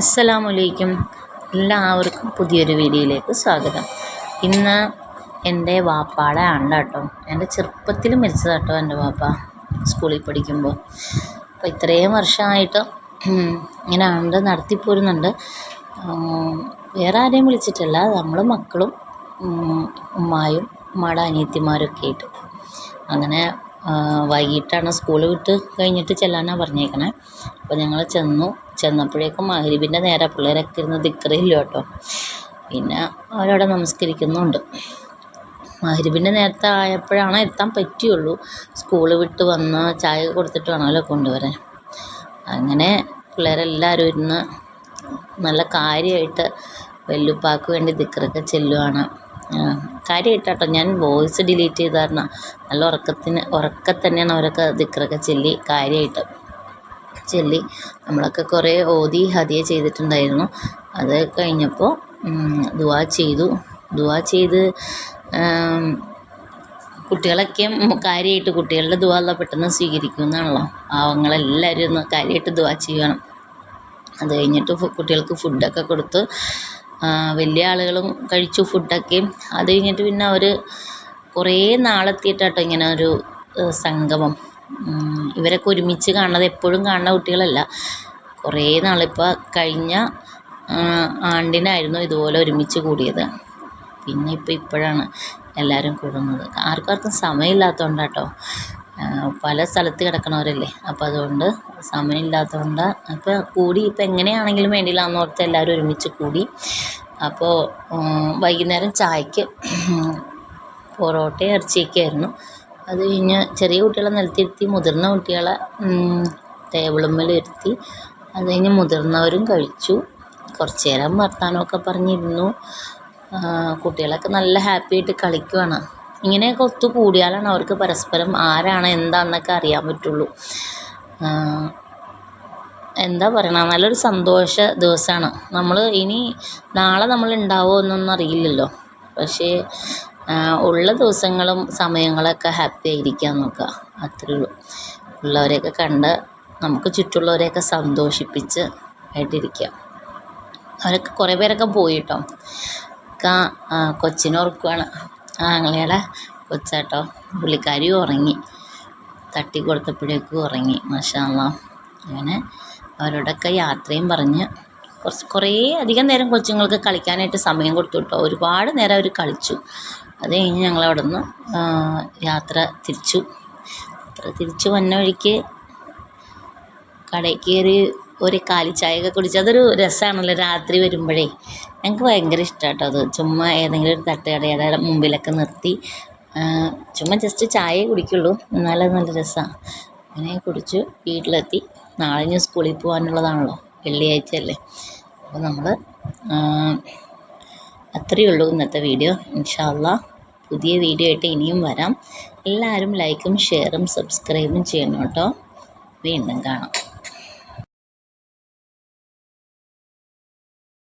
അസ്സലാമലൈക്കും എല്ലാവർക്കും പുതിയൊരു വീഡിയോയിലേക്ക് സ്വാഗതം. ഇന്ന് എന്റെ വാപ്പാടെ ആണ്ട കേട്ടോ എന്റെ ചെറുപ്പത്തിൽ മരിച്ചതാണ് കേട്ടോ എന്റെ വാപ്പ സ്കൂളിൽ പഠിക്കുമ്പോൾ അപ്പോൾ ഇത്രയും വർഷമായിട്ട് ഇങ്ങനെ ആണ്ട് നടത്തിപ്പോരുന്നുണ്ട് വേറെ ആരെയും വിളിച്ചിട്ടല്ല. നമ്മൾ മക്കളും ഉമ്മായും ഉമ്മയുടെ അനിയത്തിമാരൊക്കെ ആയിട്ട്. അങ്ങനെ വൈകിട്ടാണ് സ്കൂൾ വിട്ട് കഴിഞ്ഞിട്ട് ചെല്ലാനാണ് പറഞ്ഞേക്കണേ. അപ്പോൾ ഞങ്ങൾ ചെന്നു. ചെന്നപ്പോഴേക്കും മഹരിബിന്റെ നേരെ പിള്ളേരൊക്കെ ഇരുന്ന് ദിക്കറിയില്ല കേട്ടോ പിന്നെ അവരവിടെ നമസ്കരിക്കുന്നുണ്ട്. മഹരിബിന്റെ നേരത്തെ ആയപ്പോഴാണ് എത്താൻ പറ്റിയുള്ളൂ. സ്കൂൾ വിട്ട് വന്ന് ചായ കൊടുത്തിട്ട് വേണമല്ലോ കൊണ്ടുവരാൻ. അങ്ങനെ പിള്ളേരെല്ലാവരും ഇരുന്ന് നല്ല കാര്യമായിട്ട് വെല്ലുപ്പാക്ക് വേണ്ടി ദിക്കറൊക്കെ ചെല്ലുവാണ്. കാര്യമായിട്ടോ ഞാൻ വോയിസ് ഡിലീറ്റ് ചെയ്തായിരുന്ന. നല്ല ഉറക്കത്തിന് ഉറക്കത്തന്നെയാണ് അവരൊക്കെ ദിക്കറൊക്കെ ചെല്ലി കാര്യമായിട്ട്. ചൊല്ലി നമ്മളൊക്കെ കുറേ ഓതി ഹതിയെ ചെയ്തിട്ടുണ്ടായിരുന്നു. അത് കഴിഞ്ഞപ്പോൾ ദുവാ ചെയ്തു. ദുവാ ചെയ്ത് കുട്ടികളൊക്കെ കാര്യമായിട്ട് കുട്ടികളുടെ ദുവാ അള്ളാഹ് പെട്ടെന്ന് സ്വീകരിക്കുമെന്നാണല്ലോ പാവങ്ങളെല്ലാവരും ഒന്ന് കാര്യമായിട്ട് ദുവാ ചെയ്യണം. അത് കഴിഞ്ഞിട്ട് കുട്ടികൾക്ക് ഫുഡൊക്കെ കൊടുത്ത് വലിയ ആളുകളും കഴിച്ചു ഫുഡൊക്കെയും അത് കഴിഞ്ഞിട്ട് പിന്നെ അവർ കുറേ നാളെത്തിയിട്ടാട്ടോ ഇങ്ങനെ ഒരു സംഗമം. ഇവരൊക്കെ ഒരുമിച്ച് കാണുന്നത് എപ്പോഴും കാണുന്ന കുട്ടികളല്ല. കുറേ നാളിപ്പോൾ കഴിഞ്ഞ ആണ്ടിനായിരുന്നു ഇതുപോലെ ഒരുമിച്ച് കൂടിയത്. പിന്നെ ഇപ്പോൾ ഇപ്പോഴാണ് എല്ലാവരും കൂടുന്നത്. ആർക്കും ആർക്കും സമയമില്ലാത്തതുകൊണ്ടാണ് കേട്ടോ പല സ്ഥലത്ത് കിടക്കണവരല്ലേ? അപ്പോൾ അതുകൊണ്ട് സമയമില്ലാത്തതുകൊണ്ട് അപ്പോൾ കൂടി ഇപ്പോൾ എങ്ങനെയാണെങ്കിലും വേണ്ടിയില്ല എന്നോർത്ത് എല്ലാവരും ഒരുമിച്ച് കൂടി. അപ്പോൾ വൈകുന്നേരം ചായക്ക് പൊറോട്ടയും ഇറച്ചിയൊക്കെ ആയിരുന്നു അത് കഴിഞ്ഞ് ചെറിയ കുട്ടികളെ നിലത്തിരുത്തി മുതിർന്ന കുട്ടികളെ ടേബിളുമ്മേൽ ഇരുത്തി അത് കഴിഞ്ഞ് മുതിർന്നവരും കഴിച്ചു. കുറച്ച് നേരം വർത്തമാനമൊക്കെ പറഞ്ഞിരുന്നു കുട്ടികളൊക്കെ നല്ല ഹാപ്പി ആയിട്ട് കളിക്കുവാണ്. ഇങ്ങനെയൊക്കെ ഒത്തു കൂടിയാലാണ് അവർക്ക് പരസ്പരം ആരാണ് എന്താണെന്നൊക്കെ അറിയാൻ പറ്റുള്ളൂ. എന്താ പറയണ നല്ലൊരു സന്തോഷ ദിവസമാണ്. നമ്മൾ ഇനി നാളെ നമ്മൾ ഉണ്ടാവുമോ എന്നൊന്നും അറിയില്ലല്ലോ. പക്ഷേ ഉള്ള ദിവസങ്ങളും സമയങ്ങളൊക്കെ ഹാപ്പി ആയിരിക്കാൻ നോക്കുക. അത്രേ ഉള്ളൂ. ഉള്ളവരെയൊക്കെ കണ്ട് നമുക്ക് ചുറ്റുള്ളവരെയൊക്കെ സന്തോഷിപ്പിച്ച് ആയിട്ടിരിക്കുക. അവരൊക്കെ കുറേ പേരൊക്കെ പോയി കേട്ടോ ഒക്കെ കൊച്ചിനെ ഓർക്കുവാണ്. ആങ്ങളയുടെ കൊച്ചാട്ടോ. പുള്ളിക്കാരി ഉറങ്ങി. തട്ടി കൊടുത്തപ്പോഴേക്കും ഉറങ്ങി. മാഷാല്ല അങ്ങനെ അവരോടൊക്കെ യാത്രയും പറഞ്ഞ് കുറച്ച് കുറേ അധികം നേരം കൊച്ചുങ്ങൾക്ക് കളിക്കാനായിട്ട് സമയം കൊടുത്തു കേട്ടോ ഒരുപാട് നേരം അവർ കളിച്ചു. അത് കഴിഞ്ഞ് ഞങ്ങൾ അവിടെ നിന്ന് യാത്ര തിരിച്ചു. യാത്ര തിരിച്ചു വന്ന വഴിക്ക് കടയിൽ കയറി ഒരു കാലിച്ചായയൊക്കെ കുടിച്ച് അതൊരു രസമാണല്ലോ രാത്രി വരുമ്പോഴേ. ഞങ്ങൾക്ക് ഭയങ്കര ഇഷ്ടമാണ് കേട്ടോ അത്. ചുമ്മാ ഏതെങ്കിലും ഒരു തട്ടുകടയുടെ മുമ്പിലൊക്കെ നിർത്തി ചുമ്മാ ജസ്റ്റ് ചായയെ കുടിക്കുള്ളൂ. എന്നാലും നല്ല രസമാണ് അങ്ങനെ കുടിച്ചു വീട്ടിലെത്തി. നാളെ ഞാൻ സ്കൂളിൽ പോകാനുള്ളതാണല്ലോ വെള്ളിയാഴ്ച അല്ലേ അപ്പോൾ നമ്മൾ അത്രയേ ഉള്ളൂ ഇന്നത്തെ വീഡിയോ. ഇൻഷാല്ല പുതിയ വീഡിയോ ആയിട്ട് ഇനിയും വരാം. എല്ലാവരും ലൈക്കും ഷെയറും സബ്സ്ക്രൈബും ചെയ്യണം കേട്ടോ. വീണ്ടും കാണാം.